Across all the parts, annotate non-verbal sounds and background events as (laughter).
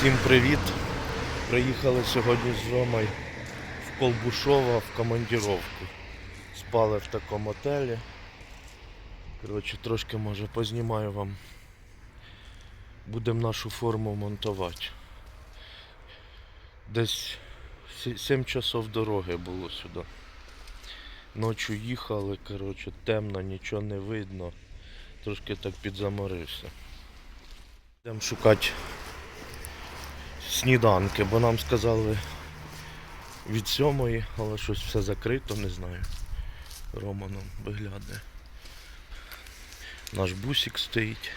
Всім привіт! Приїхали сьогодні з Ромою в Колбушова в командировку. Спали в такому отелі. Коротше, трошки може познімаю вам. Будемо нашу форму монтувати. Десь 7 часов дороги було сюди. Ночі їхали, коротше, темно, нічого не видно. Трошки так підзаморився. Йдемо шукати сніданки, бо нам сказали від сьомої, але щось все закрито, не знаю. Рома нам виглядає. Наш бусик стоїть.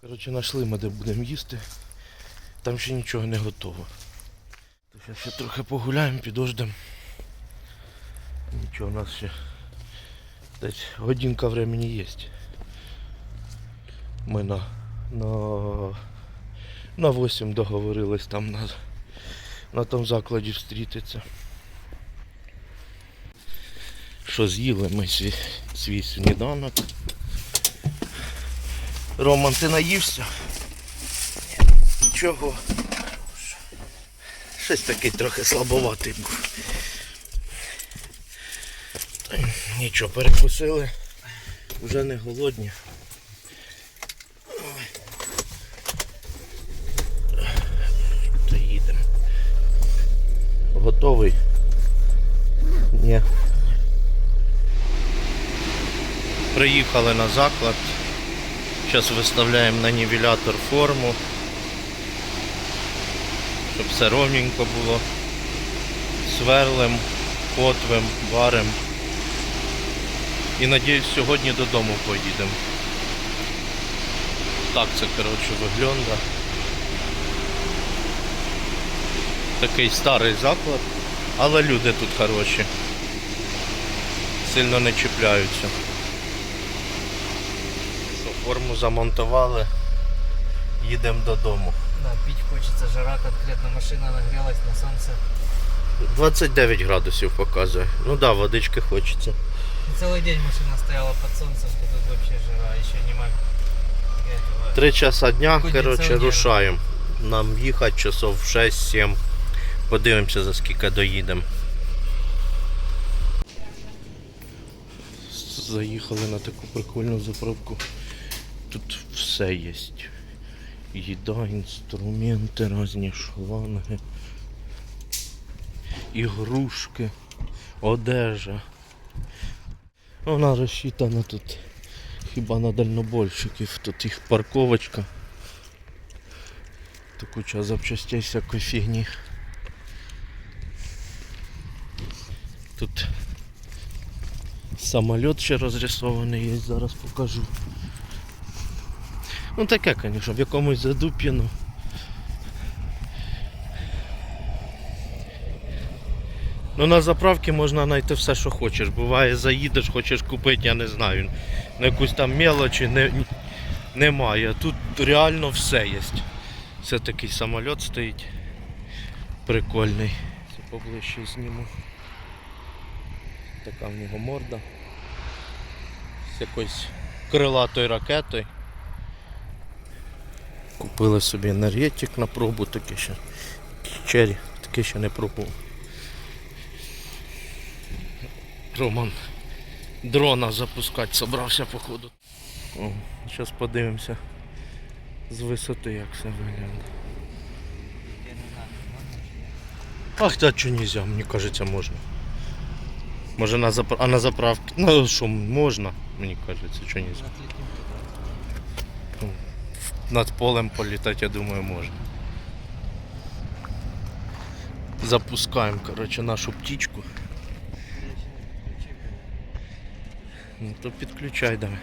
Коротше, знайшли ми, де будемо їсти. Там ще нічого не готово. То зараз ще трохи погуляємо, підождемо. Нічого, у нас ще десь годинка времени є. Ми на, на на 8 договорились там на, на тому закладі встрітиться. Що з'їли ми свій, свій сніданок. Роман, ти наївся? Чого? Щось такий трохи слабоватий був. Нічого, перекусили. Вже не голодні. То їдемо. Готовий? Ні. Приїхали на заклад. Зараз виставляємо на нівелятор форму. Щоб все ровненько було. Сверлим, котвим, варим. І надіюсь сьогодні додому поїдемо. Так це коротше виглядає. Такий старий заклад, але люди тут хороші. Сильно не чіпляються. Що, форму замонтували, їдемо додому. Да, пить хочется, жара конкретно, машина нагрелась на солнце. 29 градусів показує. Ну да, водички хочеться. И целый день машина стояла под солнцем, то тут вообще жара, еще не мог. Три часа дня, коротше, рушаємо. Нам їхати часов 6-7. Подивимося за скільки доїдемо. Заїхали на таку прикольну заправку. Тут все є. Їда, інструменти, різні шланги, ігрушки, одежа. Вона розчитана тут хіба на дальнобойщиків. Тут їх парковочка. Та куча запчастей всякої фігні. Тут самоліт ще розрисований є, зараз покажу. Ну таке, звісно, в якомусь задуп'яну. Ну на заправці можна знайти все, що хочеш. Буває, заїдеш, хочеш купити, я не знаю. На якусь там мелочі не, немає. Тут реально все є. Це такий самоліт стоїть. Прикольний. Це поближче зніму. Така в нього морда. З якоюсь крилатою ракетою. Купили собі енергетик на пробу, таке ще. Чері, таке ще не пробував. Роман дрона запускати собрався походу. Зараз подивимося з висоти як все виглядає. Ах, та що нельзя, мені кажеться, можна. Може на запра... А на заправку. Ну що, можна, мені кажеться, що ні. Над полем політати, я думаю, можна. Запускаємо, коротше, нашу птічку. Ну то підключай давай.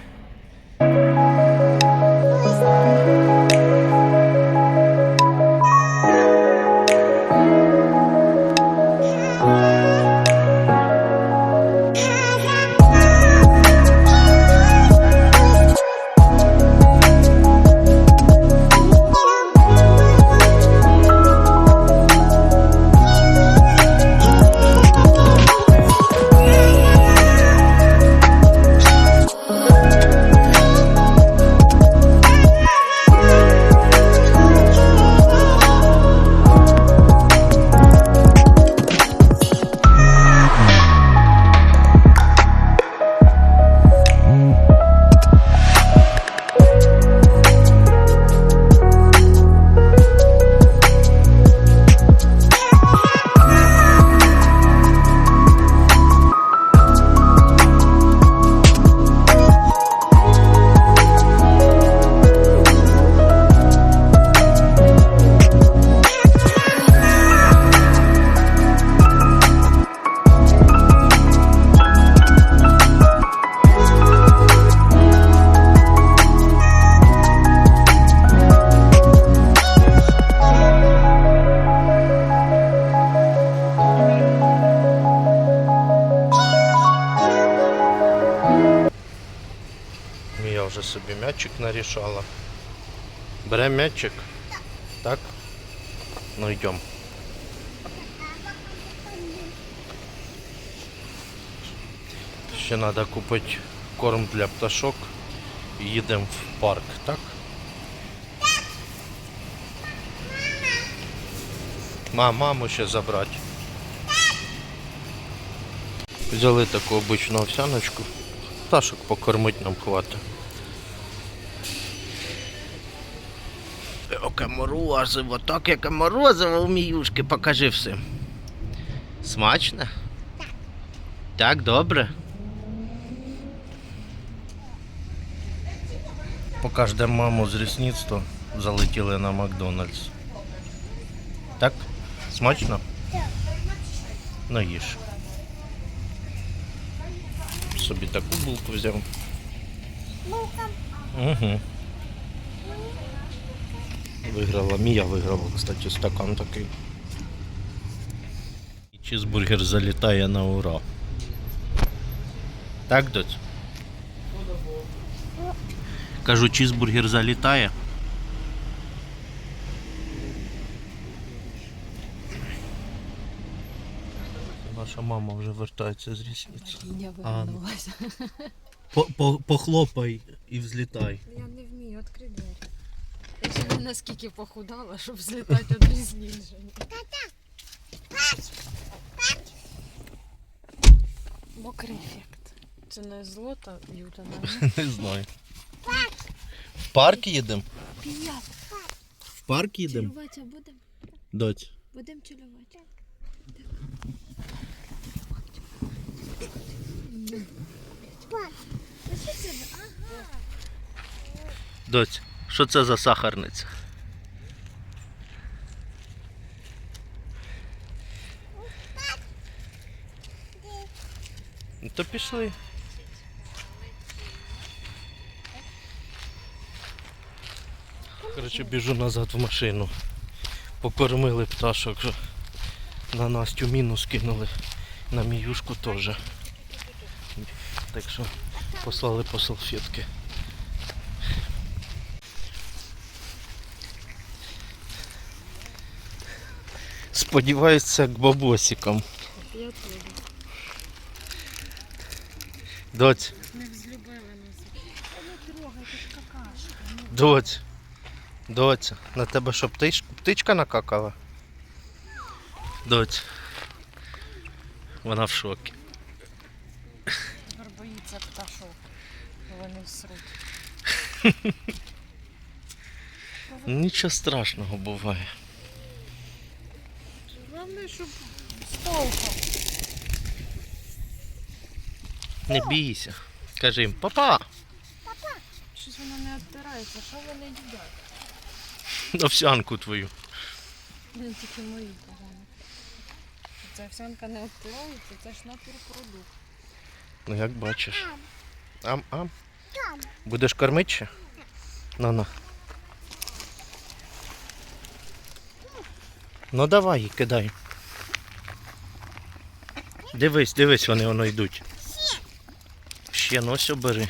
М'ячик нарішала. Беремо м'ячик. Так? Ну йдемо. Ще треба купити корм для пташок. І їдемо в парк, так? Мам, маму ще забрати. Взяли таку обичну овсяночку. Пташок покормити нам хватить. Яке морозиво, так яке морозиво у міюшки, покажи всім. Смачне? Так. Так, добре. Поки ждемо маму з рісництва, залетіли на Макдональдс. Так? Смачно? Так. Ну їж. Собі таку булку взяв. Угу. Виграла, Мія виграла, кстати, стакан такий. І чизбургер залітає на ура. Так, доць? Кажу, чизбургер залітає. Наша мама вже вертається з рісниці. Я ну. вивернулася. Похлопай і взлітай. Я не вмію, відкрий двері. Я (laughs) наскільки похудала, щоб злітати од різнінження. Мокрий ефект. Це не злота Юта, не? (laughs) Не знаю. В парк їдемо? П'ят. В парк їдемо? Чилуватися будемо? Доць. Будемо чилувати. Доць, що це за сахарниця? Ну, То пішли. Коротше, біжу назад в машину. Покормили пташок. На Настю мінус кинули. На міюшку теж. Так що послали по салфетки. Сподіваюся, к бабосикам. Я теж. Доць, Не взлюбили нас. Какашка. доць, доць, на тебе що птич, птичка накакала? Доць. Вона в шокі. Тепер боїться пташок. Вони всруть. (laughs) Нічого страшного буває. Головне, щоб з толком. Не бійся. Кажи їм, папа, Папа! Щось воно не відтирається. Що вони їдять? (laughs) овсянку твою. Не тільки мої погано. Ця овсянка не відтирається, це ж натурпродукт. Ну як бачиш. Ам, ам. Будеш кормити ще? Ну, на. Ну давай, кидай. Дивись, дивись, вони воно йдуть. Ще ось бери.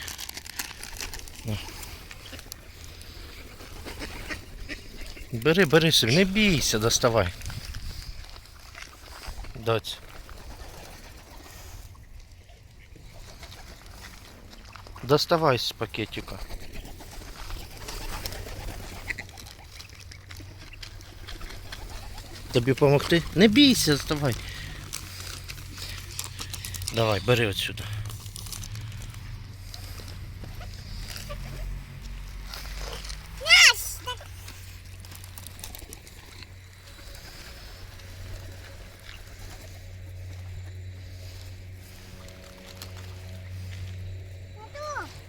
Бери, бери собі, не бійся, доставай. Доць. Доставай з пакетика. Тобі допомогти? Не бійся, доставай. Давай, бери отсюда.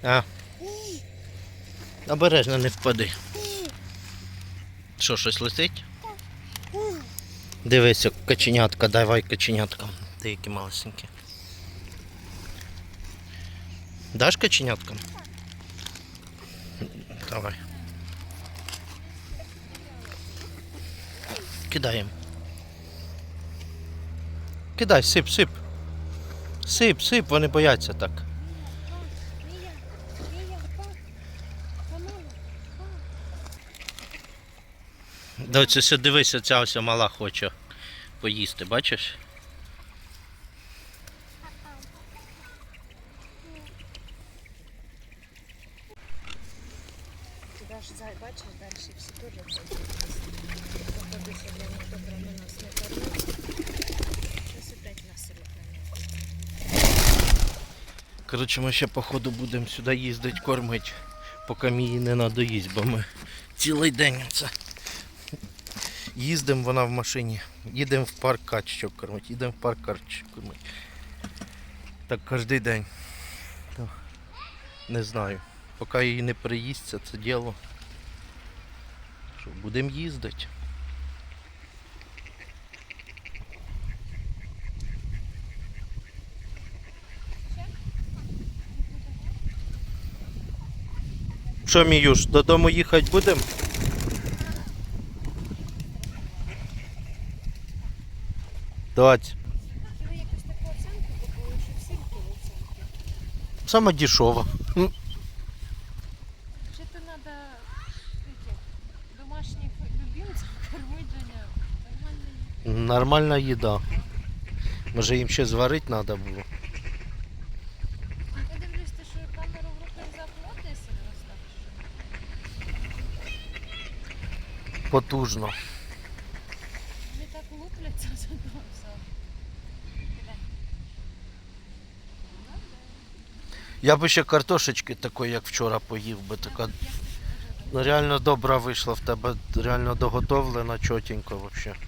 А. Обережно не впади. Що, щось летить? Дивися, каченятка, давай каченятка. Ти які малесенькі. Дашь коченяткам? Давай. Кидаємо. Кидай, сип, сип. Сип, сип, вони бояться так. Дивіться, дивися, ця ось мала хоче поїсти, бачиш? Ж бачиш, далі всі теж зайдуть. Походу сьогодні ніхто кроме нас не кормив. Щось опять нас Коротше, ми ще походу будемо сюди їздити кормити, поки мені не надоїсть, бо ми цілий день це. Їздимо вона в машині, їдемо в парк качечок кормити, їдемо в парк качечок кормити. Так кожен день. Не знаю. Поки її не приїсться, це діло. Що, будемо їздити. Що, Міюш, додому їхати будемо? Дать. Ви якусь таку оценку купили, що всім оценки? Сама дешева. Чи то треба домашніх любимців кормити, Женя? Нормально. Нормальна їда. Може їм ще зварити треба було. Я дивлюсь, ти що камеру в руках заплати сильно ставиш? Потужно. Вони так лупляться (laughs) за того все. Я би ще картошечки такої, як вчора поїв би. Така ну, реально добра вийшла в тебе, реально доготовлена, чотенько взагалі.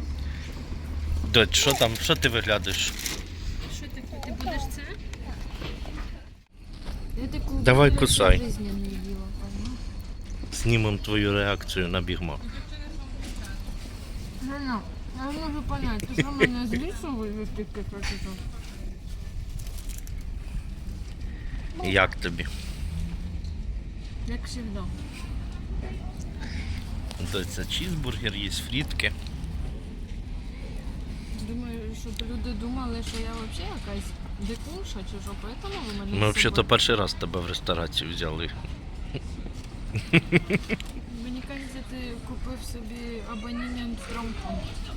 Дочь, що там? Що ти виглядаєш? Що ти, ти будеш це? Я таку Давай кусай. в житті не їла. Знімемо твою реакцію на бігмак. Женя, я не можу понять, ти що мене з лісу вивезти хочеш? Як тобі? Як завжди. Доця чізбургер, є фрітки. Думаю, щоб люди думали, що я взагалі якась дикуша чи що, поэтому ви мене Ми взагалі то перший раз тебе в ресторацію взяли. Мені кажеться, ти купив собі абонемент в.